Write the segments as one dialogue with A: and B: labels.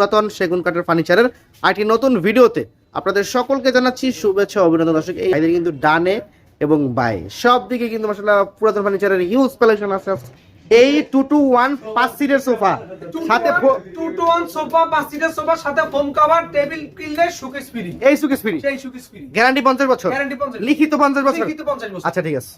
A: পুরাতন সেগুন কাঠের ফার্নিচারের আরেকটি নতুন ভিডিওতে আপনাদের সকলকে জানাচ্ছি শুভেচ্ছা অভিনন্দন। দর্শক এই কিন্তু ডানে এবং বাই সব দিকে কিন্তু মাসাল্লাহ পুরাতন ফার্নিচারের হিউজ কালেকশন আছে। এই টু টু ওয়ান পাঁচ সিটের সোফা সাথে
B: টু টু ওয়ান সোফা পাঁচ সিটের সোফা সাথে foam cover table cleaner showcase free
A: এই সুকেশ ফ্রি
B: সেই শোকেস ফ্রি
A: গ্যারান্টি পঞ্চাশ বছর।
B: গ্যারান্টি পঞ্চাশ
A: লিখিত পঞ্চাশ বছর।
B: লিখিত পঞ্চাশ বছর।
A: আচ্ছা ঠিক আছে।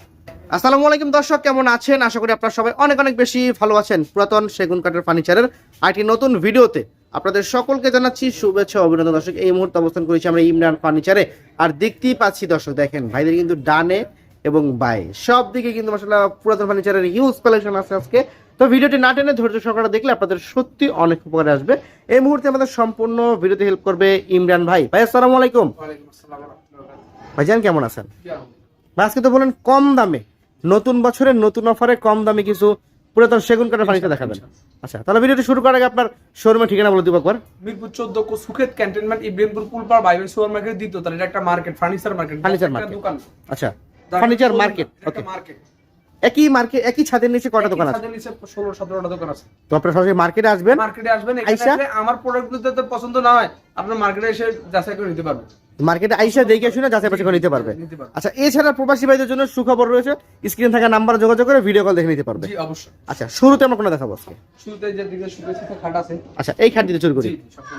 A: আসসালামু আলাইকুম দর্শক কেমন আছেন? আশা করি আপনারা সবাই অনেক অনেক বেশি ভালো আছেন পুরাতন সেগুন কাঠের ফার্নিচারের আরেকটি নতুন ভিডিওতে। আপনাদের সকলকে জানাচ্ছি শুভেচ্ছা অভিনন্দন। দর্শক এই মুহূর্তে অবস্থান করেছি আমরা ইমরান ফার্নিচারে। আর দেখতেই পাচ্ছি দর্শক দেখেন ভাইদের কিন্তু ডানে এবং বাই সব দিকে কিন্তু মাসাল্লাহ পুরাতন ফার্নিচারের হিউজ কালেকশন আছে আজকে। তো ভিডিওটি না টেনে ধৈর্য সহকারে দেখলে আপনাদের সত্যি অনেক উপকারে আসবে। এই মুহূর্তে আমাদের সম্পূর্ণ ভিডিওতে হেল্প করবে ইমরান ভাই। ভাই আসসালামু আলাইকুম। ভাইজান কেমন আছেন? আজকে তো বলেন কম দামে। নতুন বছরের নতুন অফারে কম দামে কিছু পুরাতন সেগুন কাঠের ফার্নিচার দেখাবেন। আচ্ছা তাহলে ভিডিওটি শুরু করার আগে আপনার শোরুমের ঠিকানা বলে দিব একবার।
B: মিরপুর 14 কো সুখেত cantonment Ibrahimpur Pulpar Bible super market দ্বিতীয় তাহলে এটা একটা market furniture market. Furniture
A: market.
B: দোকান।
A: আচ্ছা ফার্নিচার মার্কেট ওকে।
B: মার্কেট।
A: একই মার্কেট একই ছাদের নিচে কটা দোকান আছে?
B: নিচে 16 17টা দোকান আছে।
A: তো আপনারা সরাসরি মার্কেটে আসবেন।
B: মার্কেটে আসবেন এখানে আমার প্রোডাক্টগুলো তো পছন্দ না হয়। আপনার মার্কেটে এসে যাচাই করে নিতে পারবেন।
A: মার্কেটে আইসা দেখে শুনে যাচাই বাছাই করে নিতে পারবে। আচ্ছা এছাড়া প্রবাসী ভাইদের জন্য সুখবর রয়েছে। স্ক্রিনে থাকা নাম্বার যোগাযোগ করে ভিডিও কল দেখে নিতে পারবে।
B: জি অবশ্যই।
A: আচ্ছা শুরুতে আমরা কোনো দেখাবো আজকে।
B: শুরুতে যে দিকে শুরুতে খাট আছে।
A: আচ্ছা এই খাট দিতে শুরু করি।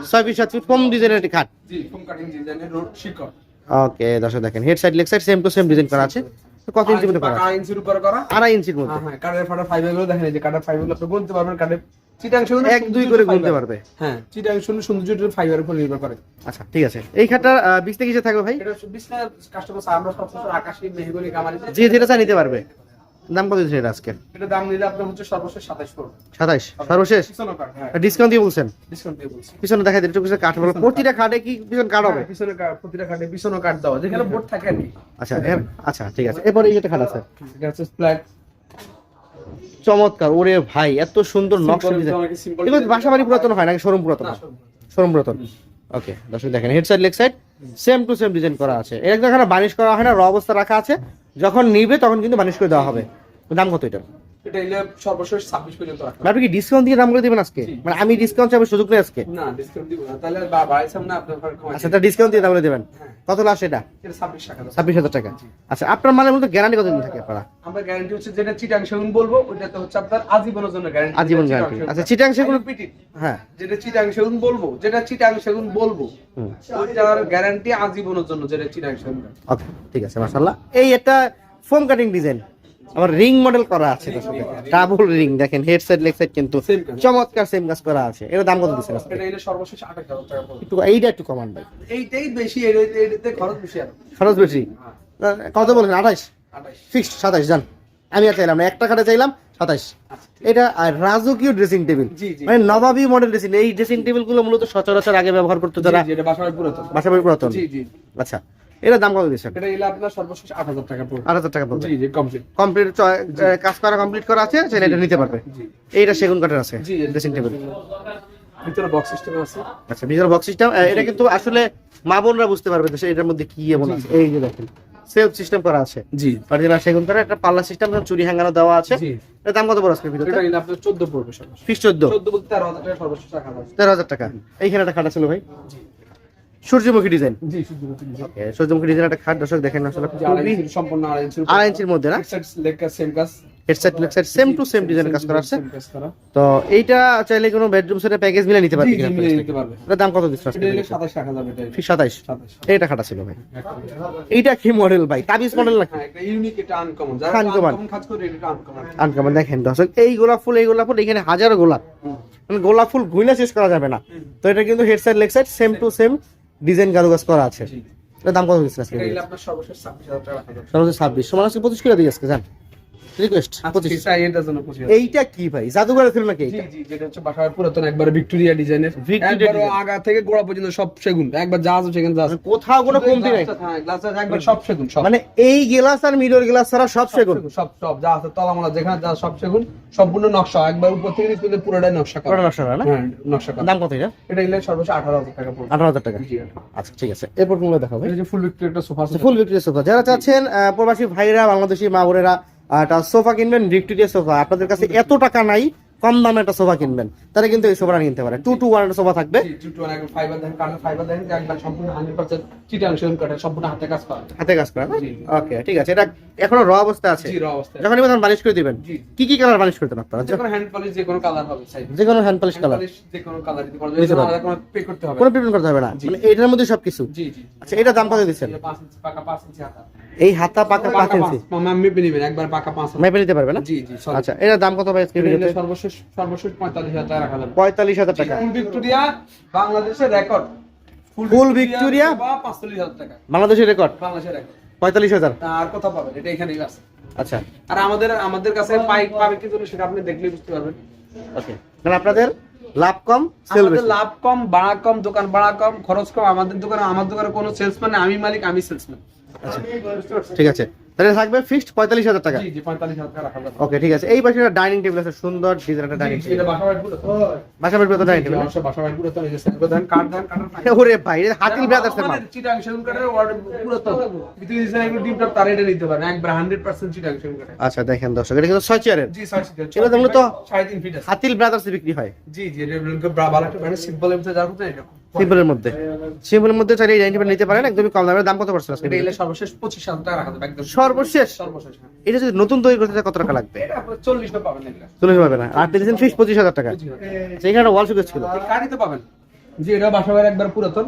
A: ছয় ফিট সাত ফিট কম ডিজাইনের একটি খাট।
B: জি ফোম কাটিং ডিজাইনের রোড শিকড়।
A: ওকে দর্শক দেখেন head side leg side same to same design করা আছে। তো কত ইঞ্চি মধ্যে করা?
B: আড়াই ইঞ্চির উপরে করা।
A: আড়াই ইঞ্চির মধ্যে।
B: হ্যাঁ হ্যাঁ কাঠের ফাটা ফাইবারগুলো দেখেন এই যে কাঠের ফাইবারগুলো আপনি গুনতে পারবেন কাঠের চিটাংশগুলো
A: এক দুই করে গুনতে পারবে।
B: হ্যাঁ। চিটাংশগুলো সৌন্দর্যের ফাইবার উপর নির্ভর করে।
A: আচ্ছা ঠিক আছে। এই খাটটার আহ, কিসে থাকবে ভাই?
B: এটা বিজনেস কাস্টমার আমরা সবসময় আকাশী মেহগনি কামারি
A: যে যেটা চা নিতে পারবে। দাম কত দিচ্ছেন আজকে?
B: এটা দাম নিলে আপনার হচ্ছে সর্বশেষ সাতাশ করবে।
A: সাতাইশ? সর্বশেষ?
B: পিছনে হ্যাঁ।
A: ডিসকাউন্ট দিয়ে বলছেন?
B: ডিসকাউন্ট দিয়ে বলছি।
A: পিছনে দেখা পিছনে কাঠ হবে প্রতিটা খাটে কি পিছনে কাঠ হবে?
B: হ্যাঁ, পিছনে কাঠ প্রতিটা কাঠে পিছনে কাঠ দেওয়া। যেখানে বোর্ড থাকে
A: আচ্ছা আচ্ছা ঠিক আছে। এরপরে এই যেটা খাট আছে।
B: এটা হচ্ছে ফ্ল্যাট
A: চমৎকার ওরে ভাই এত সুন্দর নকশা ডিজাইন। এগুলো বাসা বাড়ি পুরাতন হয় নাকি? শোরুম পুরাতন শোরুম পুরাতন। ওকে দর্শক দেখেন head side leg side same to same design করা আছে। এর এখানে বানিশ করা হয় না র অবস্থা রাখা আছে। যখন নিবে তখন কিন্তু বানিশ করে দেওয়া হবে। দাম কত এটা?
B: এটা হইলে সর্বশেষ ছাব্বিশ পর্যন্ত রাখা
A: আপনি কি ডিসকাউন্ট দিয়ে দাম করে দিবেন আজকে? মানে আমি ডিসকাউন্ট চাইব সুযোগ নেই আজকে?
B: না ডিসকাউন্ট দিব না। তাহলে বা- বাড়াইছে না আপনার কমাই
A: আচ্ছা ডিসকাউন্ট দিয়ে দাম করে দেবেন।
B: হ্যাঁ।
A: কত লাস্ট এটা?
B: এটা ছাব্বিশ টাকা।
A: আচ্ছা আপনার মানে গ্যারান্টি কতদিন থাকে আপনারা?
B: আমরা গ্যারান্টি হচ্ছে যেটা চিটাং সেগুন বলব হচ্ছে আপনার আজীবনের জন্য গ্যারান্টি
A: আজীবন। আচ্ছা, চিটাং সেগুন- হ্যাঁ।
B: যেটা চিটাং সেগুন বলব যেটা চিটাং সেগুন বলব গ্যারান্টি আজীবনের জন্য যেটা চিটাং সেগুন।
A: ওকে ঠিক আছে মাশাআল্লাহ। এই একটা ফোম কাটিং ডিজাইন আমার রিং মডেল করা আছে ডাবল রিং দেখেন হেড সাইড লেগ সাইড কিন্তু চমৎকার সেম কাজ করা আছে। এর দাম কত দিচ্ছেন
B: এটা সর্বশেষ টাকা
A: একটু এইটা একটু কমান ভাই।
B: এইটাই বেশি এটাতে খরচ বেশি আর।
A: খরচ বেশি?
B: হ্যাঁ,
A: কত বলছেন আঠাইশ
B: আঠাশ।
A: ফিক্সড সাতাইশ জান। আমি আর চাইলাম না একটা কাটে চাইলাম সাতাইশ
B: আচ্ছা,
A: এটা রাজকীয় ড্রেসিং টেবিল। মানে নবাবী মডেল ড্রেসিং এই ড্রেসিং টেবিলগুলো মূলত সচরাচর আগে ব্যবহার করতো যারা
B: বাসায় পুরাতন।
A: বাসা বাড়ি পুরাতন।
B: জি জি।
A: আচ্ছা। এটার দাম কত দিচ্ছেন?
B: এটা এলে আপনার সর্বশেষ আট হাজার টাকা পড়বে।
A: আট হাজার টাকা পড়বে।
B: জি জি কমপ্লিট
A: কমপ্লিট কাজ করা কমপ্লিট করা আছে সেটা এটা নিতে পারবে।
B: জি।
A: এইটা সেগুন কাঠের আছে
B: জি
A: ড্রেসিং টেবিল
B: ভিতরে বক্স সিস্টেম আছে।
A: আচ্ছা ভিতরে বক্স সিস্টেম এটা কিন্তু আসলে মা বোনরা বুঝতে পারবে যে এটার মধ্যে কি এমন আছে। এই যে দেখেন সেলফ সিস্টেম করা আছে।
B: জি।
A: অরিজিনাল সেগুন কাঠের একটা পাল্লা সিস্টেম চুরি হ্যাঙ্গানো দেওয়া আছে।
B: জি।
A: এর দাম কত বড় আজকে ভিতরে
B: এটা আপনার চোদ্দ পড়বে সর্বশেষ।
A: ফিক্স চোদ্দ।
B: চোদ্দ বলতে তেরো হাজার টাকা সর্বশেষ টাকা আছে
A: তেরো হাজার টাকা। এইখানে একটা খাট ছিল ভাই।
B: জি।
A: সূর্যমুখী ডিজাইন
B: জি
A: সূর্যমুখী ডিজাইন একটা খাট দর্শক দেখেন আসলে খুবই
B: সম্পূর্ণ আড়াই ইঞ্চির
A: মধ্যে না?
B: সেম কাজ।
A: Head side leg side same to same design কাজ করা আছে।
B: Same কাজ করা।
A: তো এইটা চাইলে কোনো বেডরুম প্যাকেজ মিলে নিতে পারবে
B: জি জি
A: কিনা?
B: মিলিয়ে নিতে পারবে।
A: এটার দাম কত দিচ্ছ
B: এটা এলে সাতাশ টাকা যাবে এটা।
A: ফিক্স সাতাইশ খাটা ছিল ভাই। এইটা কি মডেল ভাই? তাবিজ মডেল নাকি?
B: হ্যাঁ ইউনিক এটা আনকমন যারা আনকমন কাজ করে এটা আনকমন
A: আনকামান দেখেন দর্শক এই গোলাপ ফুল এই গোলাপ ফুল এখানে হাজারো গোলাপ। মানে গোলাপ ফুল ঘুইনা শেষ করা যাবে না। তো এটা কিন্তু head side leg side same to same design কারুকাজ করা আছে। এটার দাম কত দিচ্ছেন আজকে?
B: সর্বশেষ ছাব্বিশ হাজার টাকা রাখা
A: ছাব্বিশ। সমান আজকে পঁচিশ কিলো দিয়ে আজকে জান? রিকোয়েস্ট
B: আচ্ছা হাজার।
A: এইটা কি ভাই? ছিল নাকি
B: জি জি যেটা হচ্ছে বাসায় পুরাতন একবারে ভিক্টোরিয়া ডিজাইনের একবার আগা থেকে গোড়া পর্যন্ত সব সেগুন একবার সেখানে
A: মানে কোথাও কোনো কমতি নাই।
B: হ্যাঁ একবার সব সেগুন সব।
A: মানে এই গ্লাস আর মিরর গ্লাস ছাড়া সব সেগুন?
B: সব সব যা আছে তলামালা যেখানে যা সব সেগুন সম্পূর্ণ নকশা একবার উপর থেকে নিচ পর্যন্ত পুরোটাই নকশা করা।
A: পুরো নকশা করা না?
B: হ্যাঁ নকশা করা।
A: দাম কত এটা?
B: এটা নিলে সর্বোচ্চ আঠারো হাজার টাকা পড়বে।
A: আঠারো হাজার টাকা।
B: জি
A: আচ্ছা ঠিক আছে। এরপর কোনগুলো দেখাবে
B: এটা যে ফুল ভিক্টোরিয়া একটা সোফা আছে।
A: ফুল ভিক্টোরিয়া সোফা যারা চাচ্ছেন প্রবাসী ভাইরা বাংলাদেশি মা বোনেরা একটা সোফা কিনবেন ভিক্টোরিয়া সোফা। আপনাদের কাছে এত টাকা নাই কম দামে একটা সোফা কিনবেন। তাহলে কিন্তু এই সোফাটা কিনতে পারে। টু টু ওয়ান সোফা থাকবে।
B: একদম ফাইবার দেখেন কাঠের ফাইবার দেখেন একবার সম্পূর্ণ 100% চিটাং সেগুন কাঠের সম্পূর্ণ হাতে কাজ করা।
A: হাতে কাজ করা। ওকে ঠিক আছে। এটা এখনও র অবস্থা আছে।
B: জি র অবস্থায়
A: যখন এবার বালিশ করে দিবেন
B: জি।
A: কি কি কালার বালিশ করতেন আপনারা?
B: যে কোনো হ্যান্ড পলিশ যে কোনো কালার হবে সাইজ
A: যে কোনো হ্যান্ড পলিশ কালার
B: যে কোনো কালার দিতে পারবে কোনো পে করতে হবে
A: কোনো পেমেন্ট করতে হবে না। মানে এটার মধ্যে সবকিছু।
B: জি জি
A: আচ্ছা এটা দাম কত দিচ্ছেন?
B: এটা পাঁচ ইঞ্চি পাকা পাঁচ ইঞ্চি হাতা।
A: এই হাতা পাকা পাঁচ ইঞ্চি।
B: মামা মেপে নেবেন একবার পাকা পাঁচ হাতা।
A: মেপে নিতে পারবে না?
B: জি জি
A: আচ্ছা এটার দাম কত ভাই?
B: এটা সর্বশেষ সর্বশেষ পঁয়তাল্লিশ হাজার টাকা রাখা যাবে
A: পঁয়তাল্লিশ হাজার টাকা।
B: ফুল ভিক্টোরিয়া বাংলাদেশের রেকর্ড।
A: Full Victoria?
B: পাঁচচল্লিশ হাজার টাকা।
A: বাংলাদেশের রেকর্ড?
B: বাংলাদেশের রেকর্ড।
A: পঁয়তাল্লিশ হাজার।
B: আর কোথাও পাবেন এটা এখানেই আছে।
A: আচ্ছা।
B: আর আমাদের আমাদের কাছে পাইক পাবে কি জন্য সেটা আপনি দেখলেই বুঝতে পারবেন।
A: ওকে। মানে আপনাদের লাভ কম সেল বেশি।
B: লাভ কম ভাড়া কম দোকান ভাড়া কম খরচ কম। আমাদের দোকানে আমার দোকানে কোনো সেলসম্যান আমি মালিক আমি সেলসম্যান
A: ঠিক আছে। তাহলে থাকবে ফিক্সড পঁয়তাল্লিশ হাজার টাকা। ওকে ঠিক আছে। এই পাশে একটা ডাইনিং টেবিল আছে সুন্দর ডিজাইন একটা ডাইনিং টেবিল
B: বাসা
A: বাড়ির ডাইনিং টেবিল। ওরে ভাই হাতিল ব্রাদার্স এর মাল।
B: চিটাং সেগুন কাঠের order পুরো তো। ভিতরে ডিজাইন এগুলো deep top তারা এটা নিতে পারেন, একবার 100% চিটাং সেগুন কাঠের।
A: আচ্ছা দেখেন দর্শক এটা কিন্তু চেয়ারের
B: জি,
A: এগুলো মূলত
B: সাড়ে তিন feet আছে।
A: হাতিল ব্রাদার্স বিক্রি হয়।
B: জি, জি, এটা ভালো একটা যার কথা এরকম।
A: সিম্পলের মধ্যে। সিম্পলের মধ্যে চাইলে এই ডাইনিং নিতে পারেন একদমই কম দাম। কত পড়ছে আজকে?
B: এটা সর্বশেষ 25,000 টাকা রাখা যাবে, একদম।
A: সর্বশেষ?
B: সর্বশেষ, হ্যাঁ।
A: এটা যদি নতুন তৈরি করতে কত টাকা লাগবে?
B: এটা 40 টা পাবেন
A: না। আর দিয়েছেন ফিক্স টাকা।
B: 25,000
A: ওয়াল ছিল।
B: পাবেন। জি, এটা একবার পুরাতন।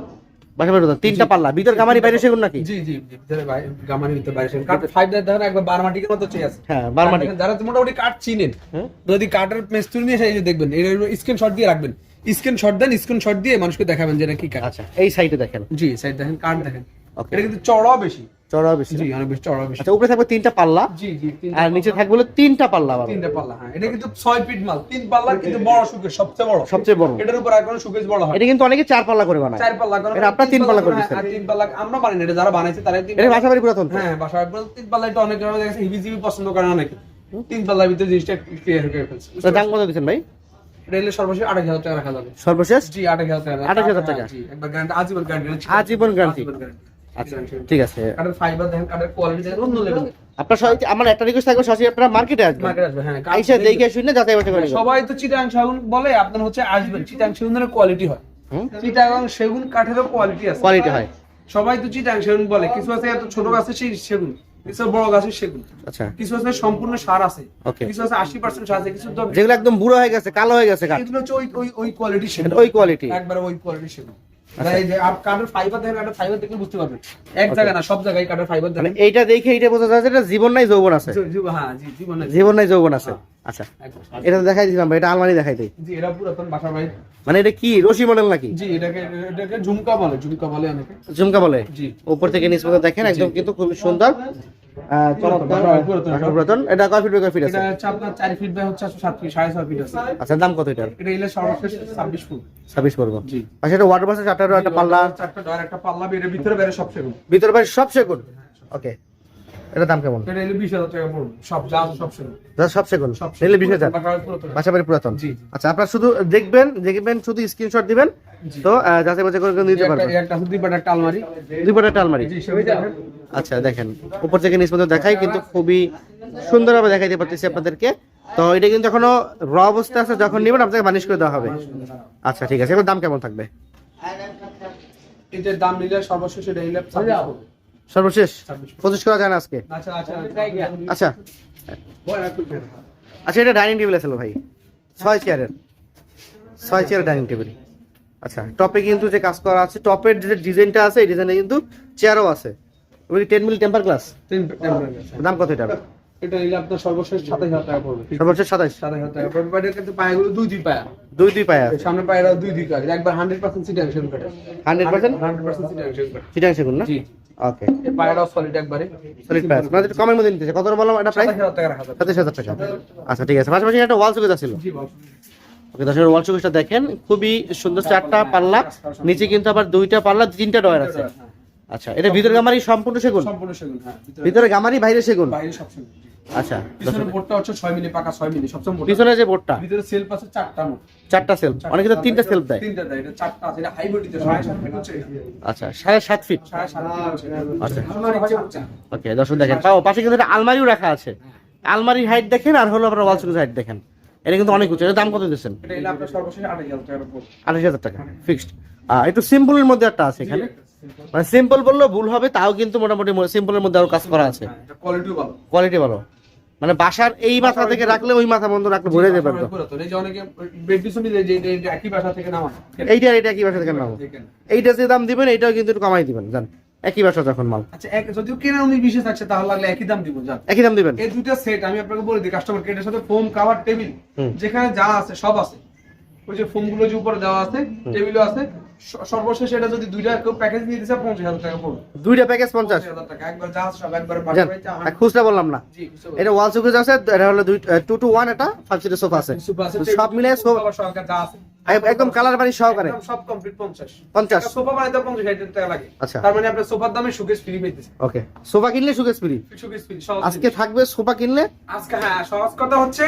A: বাসা তিনটা পাল্লা। ভিতর কামারি বাইরে সেগুন নাকি?
B: জি, জি, জি, ভিতরে বাই- গামারির বাইরে সেগুন। কাঠের five দিয়ে দেখেন একবার বারমাটিকের মতো চেয়ে আছে।
A: হ্যাঁ বারমাটি
B: যারা মোটামুটি চিনেন
A: হ্যাঁ।
B: যদি কাঠের মেস্তুরি নিয়ে এসে দেখবেন স্ক্রিনশট দিয়ে রাখবেন। স্ক্রিনশট দেন স্ক্রিনশট দিয়ে মানুষকে দেখাবেন যে কি কাঠ
A: আচ্ছা এই সাইডে দেখেন।
B: জি সাইড দেখেন কাঠ দেখেন। এটা কিন্তু চড়াও বেশি।
A: চড়া বেশি
B: জি অনেক বেশি চড়াও বেশি।
A: আচ্ছা উপরে থাকবে তিনটা পাল্লা।
B: জি জি
A: আর নিচে থাকবে হলো তিনটা পাল্লা আবার।
B: তিনটা পাল্লা হ্যাঁ। এটা কিন্তু ছয় ফিট মাল। তিন পাল্লার কিন্তু বড় সুকেশ সবচেয়ে বড়।
A: সবচেয়ে বড়।
B: এটার উপর আর কোনো সুকেশ বড় হয়
A: এটা কিন্তু অনেকে চার পাল্লা করে বানায়।
B: চার পাল্লা কোনো
A: এটা আপনার তিন পাল্লা করে
B: হ্যাঁ,
A: দিচ্ছেন।
B: আর তিন পাল্লা আমরা বানাই না, এটা যারা বানাইছে তারা তিন
A: এটা বাসা বাড়ি পুরাতন
B: হ্যাঁ বাসা একবার তিন পাল্লা এটা অনেক জনের কাছে হিবি জিবি পছন্দ করে অনেকে। তিন পাল্লার ভিতরে জিনিসটা ক্লিয়ার হয়ে ফেলছে
A: দাম কত দিচ্ছেন ভাই?
B: এটা সর্বশেষ হাজার টাকা রাখা যাবে।
A: সর্বশেষ?
B: জি হাজার টাকা।
A: 28,000 টাকা।
B: হ্যাঁ, জি একবার গ্যারান্টি আজীবন গ্যারান্টি
A: আজীবন guarantee। আচ্ছা ঠিক আছে।
B: কাঠের ফাইবার দেখেন কাঠের কোয়ালিটি দেখেন অন্য লেভেল
A: আপনার সবাই আমার একটা রিকোয়েস্ট থাকবে সরাসরি আপনারা মার্কেটে আসবেন?
B: মার্কেট আসবে হ্যাঁ
A: আইসা দেখে শুনে যাচাই বাছাই করে
B: সবাই তো চিটাং বলে আপনার হচ্ছে আসবেন। চিটাং সেগুনের কোয়ালিটি হয়? চিটাং সেগুন কাঠেরও কোয়ালিটি আছে।
A: কোয়ালিটি হয়।
B: সবাই তো চিটাং সেগুন বলে কিছু আছে এত ছোট আছে সেই সেগুন। কিছু বড় গাছের সেগুন
A: আচ্ছা।
B: কিছু আছে সম্পূর্ণ সার আছে। কিছু আছে আশি পার্সেন্ট সার আছে কিছু
A: যেগুলো একদম বুড়ো হয়ে গেছে কালো হয়ে গেছে
B: এগুলো হচ্ছে ওই ওই কোয়ালিটি সেগুন
A: ওই কোয়ালিটি
B: একবারে ওই কোয়ালিটি সেগুন
A: এইটা দেখে এইটা বোঝা যাচ্ছে এটা জীবন নাই যৌবন আছে।
B: জি- জি- হ্যাঁ জি জীবনে
A: জীবন নাই যৌবন। আছে। আচ্ছা। এটা দেখাই দিলাম ভাই এটা আলমারি দেখাই দিই।
B: জি এটা পুরাতন বাসা ভাই।
A: মানে এটা কি রশি মডেল নাকি?
B: জি এটাকে এটাকে ঝুমকা বলে ঝুমকা বলে অনেকে।
A: ঝুমকা বলে?
B: জি।
A: উপর থেকে নিচ পর্যন্ত দেখেন একদম কিন্তু খুবই সুন্দর।
B: পুরাতন,
A: এটা কয় ফিট বাই কয় ফিট আছে?
B: এটা হচ্ছে আপনার ফিট বাই হচ্ছে সাত ফিট সাড়ে ছয় ফিট আছে।
A: আচ্ছা দাম কত এটার?
B: এটা এলে সর্বশেষ ছাব্বিশ ফুট।
A: ছাব্বিশ পড়ব।
B: জি।
A: আচ্ছা এটা ওয়াটার বাসের চারটা একটা পাল্লা?
B: চারটা ডয়ার একটা পাল্লা বেড়ে ভিতরে সব সেগুন।
A: ভিতরে সব সেগুন? ওকে এটা দাম কেমন?
B: এটা বিশ হাজার টাকা পড়বে। সব যা সব সেগুন।
A: সব সেগুন? নিলে বিশ হাজার।
B: পুরাতন।
A: আচ্ছা আপনারা শুধু দেখবেন দেখবেন শুধু স্ক্রিনশট দিবেন? তো যাচাই বাছাই করে নিতে পারবেন।
B: একটা দুই পাটা আলমারি।
A: দুই পাটা আলমারি? আচ্ছা দেখেন। উপর থেকে নিচ পর্যন্ত দেখাই কিন্তু খুবই সুন্দরভাবে দেখাইতে পারতেছি আপনাদেরকে। তো এটা কিন্তু এখনও র অবস্থা আছে যখন নেবেন আপনাকে মানিশ করে দেওয়া হবে। আচ্ছা ঠিক আছে। এবার দাম কেমন থাকবে?
B: এটার দাম নিলে সর্বশেষ এটা ফুট।
A: সর্বশেষ পঁচিশ করা যায় না আজকে?
B: আচ্ছা আচ্ছা
A: আচ্ছা। আচ্ছা। এটা ডাইনিং টেবিল আছে ভাই। ছয় চেয়ারের। ছয় চেয়ার ডাইনিং টেবিল। আচ্ছা টপে কিন্তু যে কাজ করা আছে টপের যে ডিজাইনটা আছে এই ডিজাইনে কিন্তু চেয়ারও আছে। ওই টেন মিল টেম্পার গ্লাস। দাম কত এটা
B: এটা নিলে আপনার সর্বশেষ সাতাশ হাজার টাকা পড়বে।
A: সর্বশেষ
B: সাতাশ? হাজার টাকা পড়বে। কিন্তু পায়াগুলো দুই দুই পায়া।
A: দুই দুই পায়া
B: সামনে পায়রা দুই দুই একবার হান্ড্রেড পার্সেন্ট সিট অ্যাকশন কাটে।
A: 100%
B: হান্ড্রেড পার্সেন্ট সিট
A: চিটাং সেগুন না?
B: জি।
A: ওকে।
B: এই সলিড একবারে।
A: সলিড পায়া মানে কমের মধ্যে নিতেছে। কত বললাম এটা প্রাইস
B: সাতাশ হাজার টাকা রাখা যাবে
A: সাতাশ হাজার টাকা। আচ্ছা ঠিক আছে। পাশাপাশি একটা ওয়াল ছিল।
B: জি
A: ওকে ওয়াল দেখেন। খুবই সুন্দর চারটা পাল্লা। নিচে কিন্তু আবার দুইটা পাল্লা তিনটা ডয়ার আছে। আচ্ছা এটা ভিতরে গামারি সম্পূর্ণ সেগুন?
B: সম্পূর্ণ সেগুন হ্যাঁ। ভিতরে
A: গামারি বাইরে সেগুন?
B: বাইরে সব সেগুন।
A: আচ্ছা
B: পিছনে বোর্ডটা হচ্ছে ছয় মিলি পাকা ছয় মিলি সবচেয়ে মোটা।
A: পিছনে যে বোর্ডটা?
B: ভিতরে সেলফ আছে চারটা মোট
A: চারটা সেলফ অনেকে তো তিনটা সেলফ দেয়।
B: তিনটা দেয় এটা চারটা আছে এটা হাই বডিতে ফিট হচ্ছে
A: আচ্ছা সাড়ে সাত ফিট?
B: সাড়ে সাত ফিট হচ্ছে
A: আচ্ছা। ওকে দর্শক দেখেন পাও পাশে কিন্তু একটা আলমারিও রাখা আছে। আলমারির হাইট দেখেন আর হলো আপনার ওয়াল হাইট দেখেন। এটা কিন্তু অনেক উঁচু এর দাম কত দিচ্ছেন?
B: এটা এলে আপনার সর্বশেষ টাকার উপর।
A: টাকা ফিক্সড একটু সিম্পলের মধ্যে একটা আছে এখানে। মানে সিম্পল বললেও ভুল হবে তাও কিন্তু মোটামুটি সিম্পলের মধ্যে আরও কাজ করা আছে।
B: হ্যাঁ, ভালো।
A: কোয়ালিটি ভালো। মানে বাসার এই মাথা থেকে রাখলে ওই মাথা বন্ধ রাখলে ভরে যাবে
B: পুরাতন। এই যে অনেকে বেড পিছনে যে একই বাসা থেকে নামা
A: এইটা এটা একই বাসা থেকে নামো এইটা যে দাম দিবেন এইটাও কিন্তু একটু কমাই দিবেন জান। একই বাসা যখন মাল।
B: আচ্ছা এক যদিও কেনা উনি বিশেষ থাকছে তাহলে লাগলে একই দাম দিব জান।
A: একই দাম দিবেন।
B: এই দুইটা সেট আমি আপনাকে বলে দিই কাস্টমার এটার সাথে ফোম কাভার টেবিল যেখানে যা আছে সব আছে। ওই যে ফোমগুলো যে উপরে দেওয়া আছে টেবিলও আছে। সর্বশেষ এটা যদি দুইটা প্যাকেজ নিয়ে দিছে পঞ্চাশ হাজার টাকা পড়বে।
A: দুইটা প্যাকেজ পঞ্চাশ?
B: হাজার টাকা। একবার আছে সব একবার
A: খুচরা বললাম না। এটা ওয়াল সুকেজ আছে এটা হলো দুই টু টু ওয়ান এটা ফাইভ সিটের সোফা আছে। সব মিলে একদম কালার বাড়ি সহকারে।
B: সব কমপ্লিট পঞ্চাশ।
A: পঞ্চাশ।
B: সোফা বানাইতে টাকা লাগে।
A: আচ্ছা।
B: তার মানে আপনার সোফার দামে সুকেশ ফ্রি
A: ওকে। সোফা কিনলে সুকেজ ফ্রি
B: সুকেশ ফ্রি
A: আজকে থাকবে সোফা কিনলে?
B: আজকে হ্যাঁ সহজ কথা হচ্ছে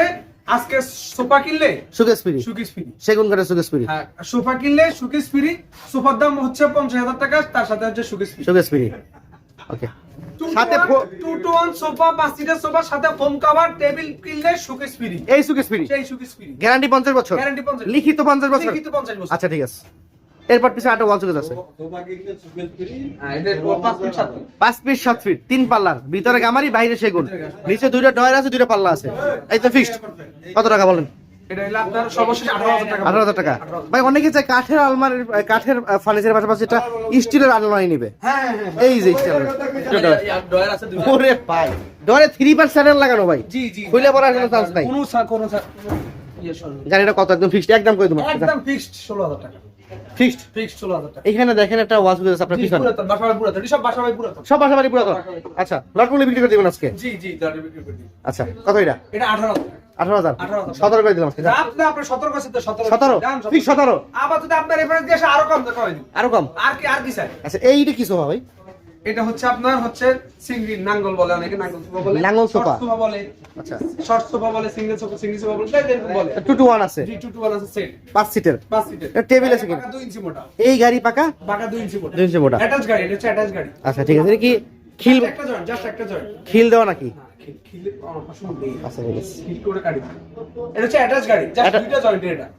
B: আজকে সোফা কিনলে?
A: সুকেশ ফ্রি
B: সুকেশ ফ্রি
A: সেগুন কাঠের সুকেশ ফ্রি
B: হ্যাঁ সোফা কিনলে সুকেশ ফ্রি সোফার দাম হচ্ছে পঞ্চাশ হাজার টাকা তার সাথে হচ্ছে showcase free
A: showcase free okay সাথে
B: টু টু ওয়ান সোফা বা সিটের সোফা সাথে ফোম কাভার টেবিল কিনলে সুকেশ ফ্রি
A: এই showcase free
B: showcase free
A: guarantee পঞ্চাশ বছর।
B: গ্যারান্টি পঞ্চাশ
A: লিখিত পঞ্চাশ বছর।
B: লিখিত পঞ্চাশ বছর।
A: আচ্ছা ঠিক আছে। এরপর পিছনে একটা ওয়াল আছে।
B: হ্যাঁ পাঁচ ফিট সাত ফিট
A: তিন পাল্লার ভিতরে গামারি বাইরে সেগুন। নিচে দুইটা ডয়ার আছে দুইটা পাল্লা আছে। এই তো ফিক্সড কত টাকা বলেন?
B: আঠারো হাজার টাকা।
A: ভাই অনেকে কাঠের আলমারির কাঠের ফার্নিচারের পাশাপাশি এটা স্টিলের আলমারি নিবে।
B: হ্যাঁ হ্যাঁ
A: এই যে স্টিলের
B: ডয়ার আছে দুইটা।
A: ওরে ভাই ডরে থ্রি পার স্যানেল লাগানো ভাই।
B: জি জি।
A: খুলে পড়ার কোনো চান্স নাই।
B: ইয়ে।
A: জানি এটা কত একদম ফিক্সড একদম করে দেবো।
B: একদম ফিক্সড ষোলো হাজার টাকা।
A: ফিক্সড
B: ফিক্সড টাকা।
A: এখানে দেখেন একটা আছে আপনার
B: জি,
A: পিছনে।
B: পুরাতন, বাসাবাড়ি পুরাতন, এসব বাসাবাড়ি পুরাতন।
A: সব পুরাতন? আচ্ছা লট মূল্যে বিক্রি করে দিবেন আজকে?
B: জি, জি, দাঁড়িয়ে বিক্রি করে দিই।
A: আচ্ছা কত এটা?
B: এটা 18,000
A: আঠারো হাজার।
B: 18,000
A: সতেরো করে দিলাম
B: আপনার 17 কাছে তো 17
A: সতেরো?
B: যান,
A: ঠিক সতেরো।
B: আবার যদি আপনার রেফারেন্স দিয়ে আরও কম।
A: আরও কম?
B: আর কি আর কি চাই?
A: আচ্ছা এইটা কি সোফা ভাই?
B: এটা হচ্ছে আপনার হচ্ছে সিঙ্গি নাঙ্গল বলে অনেকে নাঙ্গল সোফা বলে।
A: নাঙ্গল সোফা।
B: সোফা বলে।
A: আচ্ছা।
B: শর্ট সোফা বলে সিঙ্গেল সোফা সিঙ্গেল সোফা বলে এরকম বলে।
A: টু টু ওয়ান আছে?
B: জি টু টু ওয়ান আছে সেট
A: পাঁচ সিটের
B: পাঁচ সিটের
A: টেবিল আছে কি
B: বাঁকা দুই ইঞ্চি মোটা।
A: এই গাড়ি পাকা?
B: পাকা দুই ইঞ্চি মোটা।
A: 2 ইঞ্চি মোটা।
B: অ্যাটাচ গাড়ি এটা হচ্ছে অ্যাটাচ গাড়ি।
A: আচ্ছা ঠিক আছে। কি খিল
B: একটা জয়েন্ট জাস্ট একটা জয়েন্ট।
A: খিল দেওয়া নাকি? আচ্ছা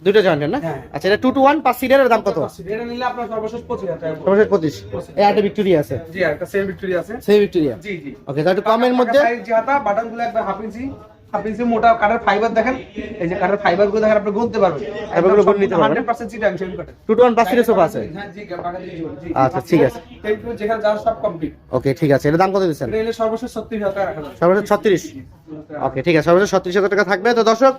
A: দুটো জয়েন্টের না?
B: হ্যাঁ।
A: আচ্ছা এটা টু টু ওয়ান পাঁচ সিটের দাম কত?
B: সর্বশেষ পঁচিশ
A: এই একটা ভিক্টোরিয়া আছে।
B: জি একটা সেম ভিক্টোরিয়া আছে।
A: সেই ভিক্টোরিয়া
B: জি জি।
A: ওকে তাহলে কমের মধ্যে
B: সাইজ যে হাতা বাটনগুলো একবার হাফ ইঞ্চি হাফ ইঞ্চি মোটা কাঠের ফাইবার দেখেন এই যে কাঠের ফাইবারগুলো দেখেন আপনি গুনতে পারবেন।
A: গুনে নিতে পারবেন।
B: 100% চিটাং সেমি কাঠের।
A: টু সোফা আছে।
B: হ্যাঁ জি দিবেন,
A: আচ্ছা, ঠিক আছে।
B: যেখানে যা সব কমপ্লিট
A: ওকে ঠিক আছে। এটা দাম কত
B: এটা নিলে সর্বশেষ 36 হাজার টাকা। রাখা
A: সর্বশেষ ছত্রিশ? ওকে ঠিক আছে। সর্বশেষ হাজার টাকা থাকবে। তো দর্শক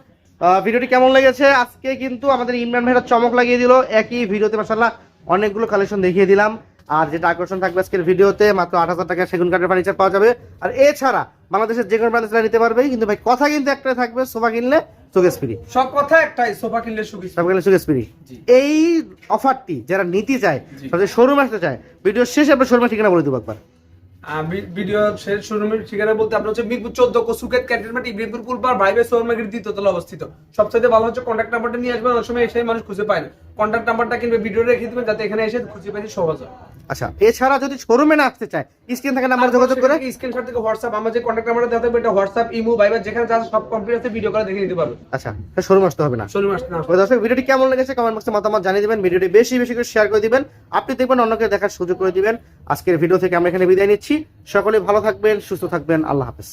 A: ভিডিওটি কেমন লেগেছে? আজকে কিন্তু আমাদের ইমরান ভাইরা চমক লাগিয়ে দিল। একই ভিডিওতে মাসাল্লাহ অনেকগুলো কালেকশন দেখিয়ে দিলাম। আর যেটা আকর্ষণ থাকবে আজকের ভিডিওতে মাত্র আট হাজার টাকা সেগুন কাঠের ফার্নিচার পাওয়া যাবে। আর এছাড়া বাংলাদেশের যে কোনো ব্রাঞ্চে নিতে পারবে কিন্তু ভাই কথা কিন্তু একটাই থাকবে সোফা কিনলে চোখে স্পিরি।
B: সব কথা একটাই সোফা কিনলে সুবিধা
A: সোফা কিনলে স্পিরি।
B: জি।
A: এই অফারটি যারা নিতে চায় তাদের শোরুম আসতে চায় ভিডিও শেষে আপনার শোরুমের ঠিকানা বলে দেবো একবার।
B: আমি ভিডিও শেষ শোরুমের ঠিকানা বলতে আপনার হচ্ছে মিরপুর চোদ্দ কসুকেত ক্যান্টনমেন্ট ইব্রাহিমপুর পুলপার ভাইবে শোরুম মার্কেট দ্বিতীয়তলা অবস্থিত। সবচেয়ে ভালো হচ্ছে কন্ট্যাক্ট নাম্বারটা নিয়ে আসবেন অনেক সময় এসে মানুষ খুঁজে পায় না। কন্ট্যাক্ট নাম্বারটা কিনবে ভিডিও রেখে দিবেন যাতে এখানে এসে খুঁজে পেতে সহজ হয়।
A: আচ্ছা এছাড়া যদি শোরুমে না আসতে চায় স্ক্রিন থেকে নাম্বার যোগাযোগ করে?
B: স্ক্রিনশট থেকে হোয়াটসঅ্যাপ আমার যে কন্ট্যাক্ট নাম্বার দেওয়া থাকবে এটা হোয়াটসঅ্যাপ ইমো ভাইবার যেখানে যা সব কমপ্লিট আছে ভিডিও করে দেখে নিতে পারবে।
A: আচ্ছা শোরুম আসতে হবে না।
B: শোরুম আসতে না
A: দর্শক ভিডিওটি কেমন লেগেছে কমেন্ট বক্সে মতামত জানিয়ে দিবেন ভিডিওটি বেশি বেশি করে শেয়ার করে দিবেন। আপনি দেখবেন অন্যকে দেখার সুযোগ করে দিবেন। আজকের ভিডিও থেকে আমরা এখানে বিদায় নিচ্ছি। সকলে ভালো থাকবেন সুস্থ থাকবেন। আল্লাহ হাফেজ।